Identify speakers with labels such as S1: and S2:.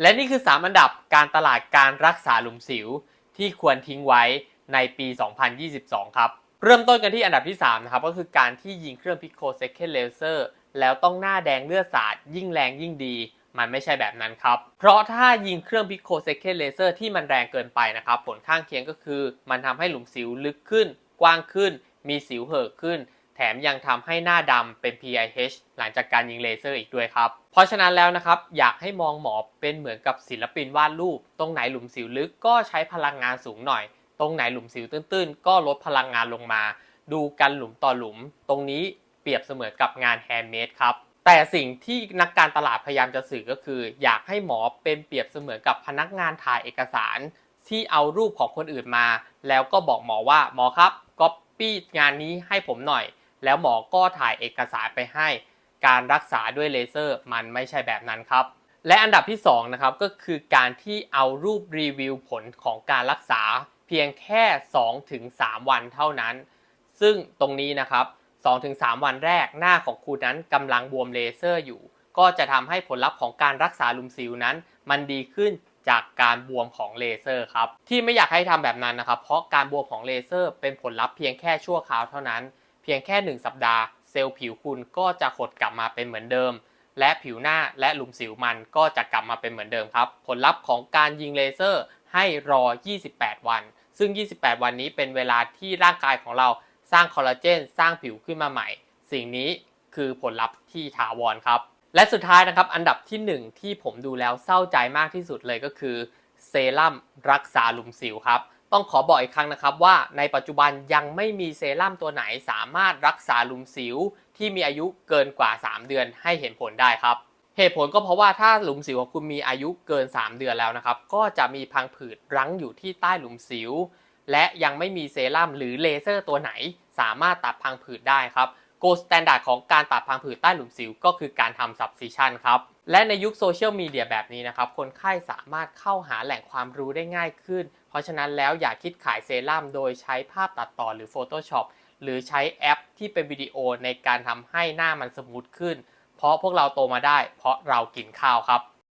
S1: และนี่คือ 3 อันดับการตลาดการรักษาหลุมสิวที่ควรทิ้งไว้ในปี 2022 ครับ เริ่มต้นกันที่อันดับที่ 3 นะครับ ก็คือการที่ยิงเครื่องพิโคเซคเคนเลเซอร์แล้วต้องหน้าแดงเลือดสาดยิ่งแรงยิ่งดี มันไม่ใช่แบบนั้นครับ เพราะถ้ายิงเครื่องพิโคเซคเคนเลเซอร์ที่มันแรงเกินไปนะครับ ผลข้างเคียงก็คือ มันทำให้หลุมสิวลึกขึ้น กว้างขึ้น มีสิวเห่อขึ้น มยังทำให้หน้าดำเป็น PIH หลังจากการยิงเลเซอร์อีกด้วยครับ เพราะฉะนั้นแล้วนะครับ อยากให้มองหมอเป็นเหมือนกับศิลปินวาดรูป ตรงไหนหลุมสิวลึกก็ใช้พลังงานสูงหน่อย ตรงไหนหลุมสิวตื้นๆ ก็ลดพลังงานลงมา ดูกันหลุมต่อหลุม ตรงนี้เปรียบเสมือนกับงานแฮนด์เมดครับแต่สิ่งที่นักการตลาดพยายามจะสื่อก็คือ อยากให้หมอเป็นเปรียบเสมือนกับพนักงานถ่ายเอกสาร ที่เอารูปของคนอื่นมา แล้วก็บอกหมอว่าหมอครับก๊อปปี้งานนี้ให้ผมหน่อย แล้วหมอก็ถ่ายเอกสารไปให้ การรักษาด้วยเลเซอร์มันไม่ใช่แบบนั้นครับ และอันดับที่2นะครับก็คือการที่เอารูปรีวิวผลของการรักษาเพียงแค่ 2-3 วันเท่านั้น ซึ่งตรงนี้นะครับ 2-3 วันแรกหน้าของคุณนั้นกำลังบวมเลเซอร์อยู่ ก็จะทำให้ผลลัพธ์ของการรักษาลุมสิวนั้น มันดีขึ้นจากการบวมของเลเซอร์ครับที่ไม่อยากให้ทำแบบนั้นนะครับ เพราะการบวมของเลเซอร์เป็นผลลัพธ์เพียงแค่ชั่วคราวเท่านั้น เพียงแค่ 1 สัปดาห์เซลล์ผิวคุณก็จะหดกลับมาเป็นเหมือนเดิม และผิวหน้าและหลุมสิวมันก็จะกลับมาเป็นเหมือนเดิมครับ ผลลัพธ์ของการยิงเลเซอร์ให้รอ 28 วัน ซึ่ง 28 วันนี้เป็นเวลาที่ร่างกายของเราสร้างคอลลาเจนสร้างผิวขึ้นมาใหม่ สิ่งนี้คือผลลัพธ์ที่ถาวรครับ และสุดท้ายนะครับ อันดับทีหนึ่1 ที่ผมดูแล้วเศร้าใจมากที่สุดเลยก็คือเซรั่มรักษาหลุมสิวครับ ต้องขอบอกอีกครั้งนะครับว่าในปัจจุบันยังไม่มีเซรั่มตัวไหนสามารถรักษาหลุมสิวที่มีอายุเกินกว่า 3 เดือนให้เห็นผลได้ครับ เหตุผลก็เพราะว่าถ้าหลุมสิวของคุณมีอายุเกิน 3 เดือนแล้วนะครับ ก็จะมีพังผืดรั้งอยู่ที่ใต้หลุมสิว และยังไม่มีเซรั่มหรือเลเซอร์ตัวไหน สามารถตัดพังผืดได้ครับ โกสแตนดาร์ดของการตัดพังผืดใต้หลุมสิวก็คือการทำซับซิชันครับ และในยุคโซเชียลมีเดียแบบนี้นะครับ คนไข้สามารถเข้าหาแหล่งความรู้ได้ง่ายขึ้น เพราะฉะนั้นแล้วอย่าคิดขายเซรั่มโดยใช้ภาพตัดต่อหรือ Photoshop หรือใช้แอปที่เป็นวิดีโอในการทำให้หน้ามันสมูทขึ้น เพราะพวกเราโตมาได้ เพราะเรากินข้าวครับ